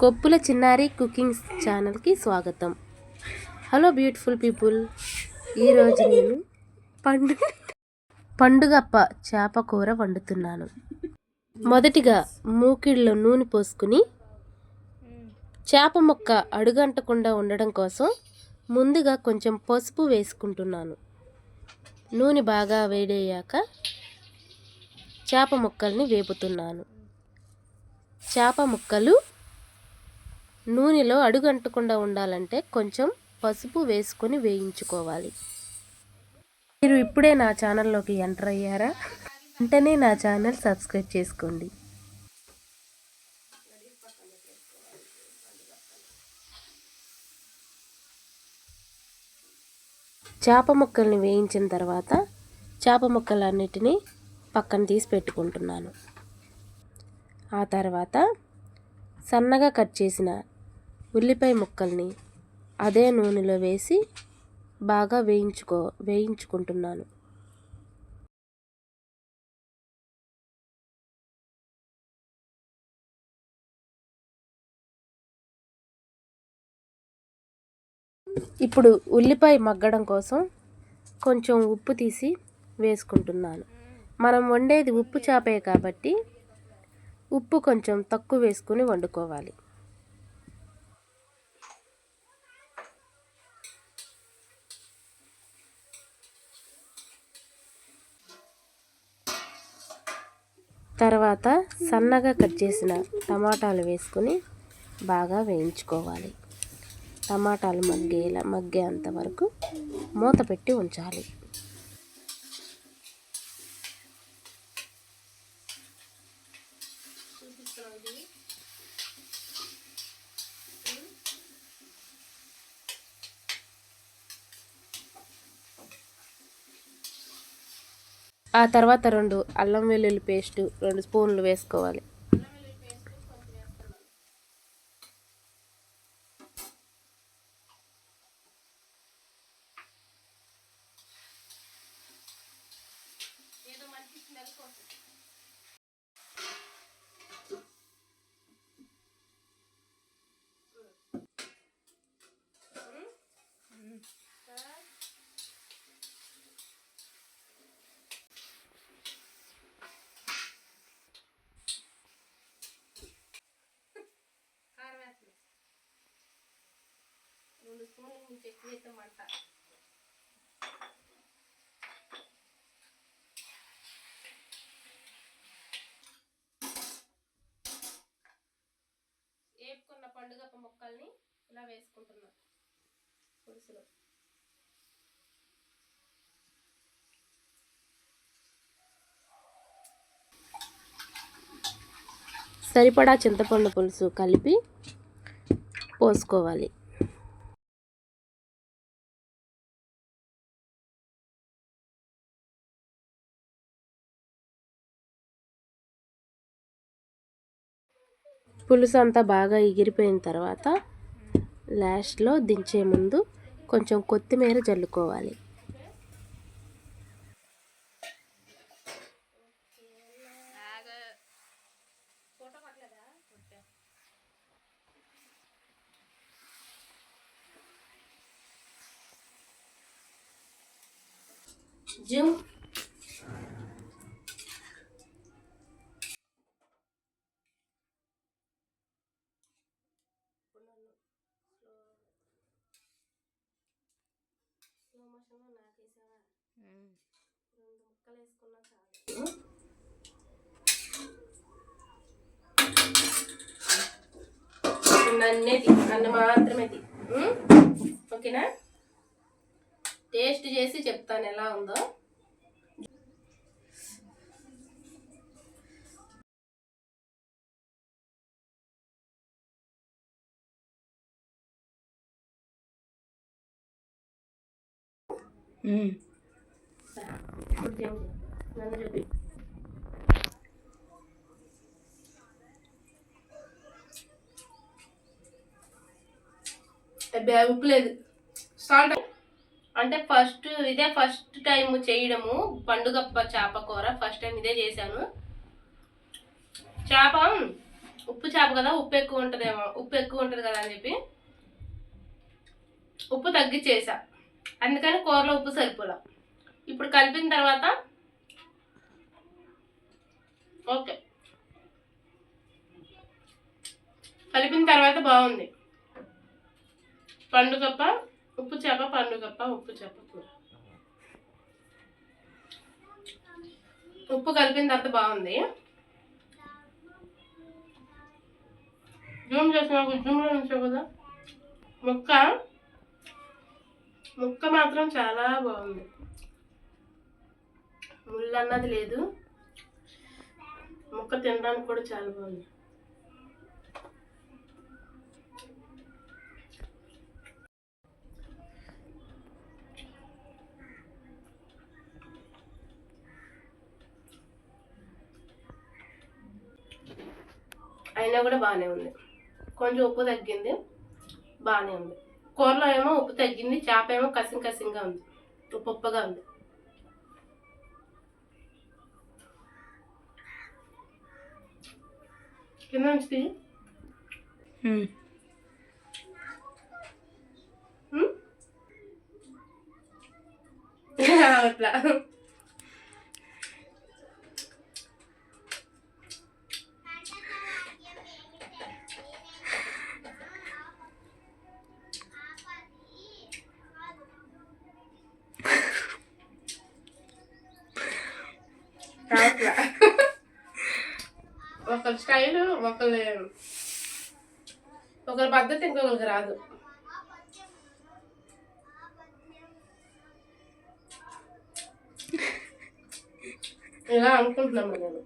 కొప్పుల చిన్నారి కుకింగ్ ఛానల్కి స్వాగతం. హలో బ్యూటిఫుల్ పీపుల్ ఈరోజు నేను పండు పండుగప్ప చేప కూర వండుతున్నాను. మొదటిగా మూకిళ్ళలో నూనె పోసుకుని చేప ముక్క అడుగంటకుండా ఉండడం కోసం ముందుగా కొంచెం పసుపు వేసుకుంటున్నాను. నూనె బాగా వేడయ్యాక చేప ముక్కల్ని వేపుతున్నాను. చేప ముక్కలు నూనెలో అడుగంటకుండా ఉండాలంటే కొంచెం పసుపు వేసుకొని వేయించుకోవాలి. మీరు ఇప్పుడే నా ఛానల్లోకి ఎంటర్ అయ్యారా? వెంటనే నా ఛానల్ సబ్స్క్రైబ్ చేసుకోండి. చేప ముక్కల్ని వేయించిన తర్వాత చేప ముక్కలన్నిటినీ పక్కన తీసి పెట్టుకుంటున్నాను. ఆ తర్వాత సన్నగా కట్ చేసిన ఉల్లిపాయ ముక్కల్ని అదే నూనెలో వేసి బాగా వేయించుకో వేయించుకుంటున్నాను. ఇప్పుడు ఉల్లిపాయ మగ్గడం కోసం కొంచెం ఉప్పు తీసి వేసుకుంటున్నాను. మనం వండేది ఉప్పు చేపే కాబట్టి ఉప్పు కొంచెం తక్కువ వేసుకుని వండుకోవాలి. తర్వాత సన్నగా కట్ చేసిన టమాటాలు వేసుకుని బాగా వేయించుకోవాలి. టమాటాలు మగ్గేలా మగ్గేంత వరకు మూత పెట్టి ఉంచాలి. ఆ తర్వాత రెండు అల్లం వెల్లుల్లి పేస్ట్ రెండు స్పూన్లు వేసుకోవాలి. రెండు స్పూన్ల కొంచెం ఎక్కువ అయితే మంట వేపుకున్న పండుగ మొక్కల్ని ఇలా వేసుకుంటున్నా. పులుసులో. సరిపడా చింతపండు పులుసు కలిపి పోసుకోవాలి. పులుసు అంతా బాగా ఎగిరిపోయిన తర్వాత లాస్ట్లో దించే ముందు కొంచెం కొత్తిమీర జల్లుకోవాలి. జూ రెండు ముక్కలు వేసుకున్నా చాలు నన్నేది నన్ను మాత్రమే తి. ఓకేనా? టేస్ట్ చేసి చెప్తాను ఎలా ఉందో. ఉప్పు లేదు. సాల్ట్ అంటే ఫస్ట్ ఇదే ఫస్ట్ టైం చేయడము పండుగ చేప కూర. ఫస్ట్ టైం ఇదే చేశాను. చేప ఉప్పు చేప కదా ఉప్పు ఎక్కువ ఉంటుందేమో ఉప్పు ఎక్కువ ఉంటుంది కదా అని చెప్పి ఉప్పు తగ్గించేసా అందుకని కూరలో ఉప్పు సరిపోలా. ఇప్పుడు కలిపిన తర్వాత ఓకే. కలిపిన తర్వాత బాగుంది. పండుగప్ప ఉప్పు చేప పండుగప్ప ఉప్పు చేప కూర. ఉప్పు కలిపిన తర్వాత బాగుంది. జూమ్ చేసిన జూమ్లో నుంచో కదా. ముక్క ముక్క మాత్రం చాలా బాగుంది. ముళ్ళు అన్నది లేదు. ముక్క తినడానికి కూడా చాలా బాగుంది. అయినా కూడా బాగానే ఉంది. కొంచెం ఉప్పు తగ్గింది. బాగానే ఉంది. కూరలో ఏమో ఉప్పు తగ్గింది చేప ఏమో కసిం కసింగా ఉంది. ఉప్పు ఉప్పగా ఉంది. కింద నుంచి అట్లా. స్టైల్ ఒకరి ఒకరి పద్ధతి ఇంకొకరికి రాదు. ఇలా అనుకుంటున్నాము నేను.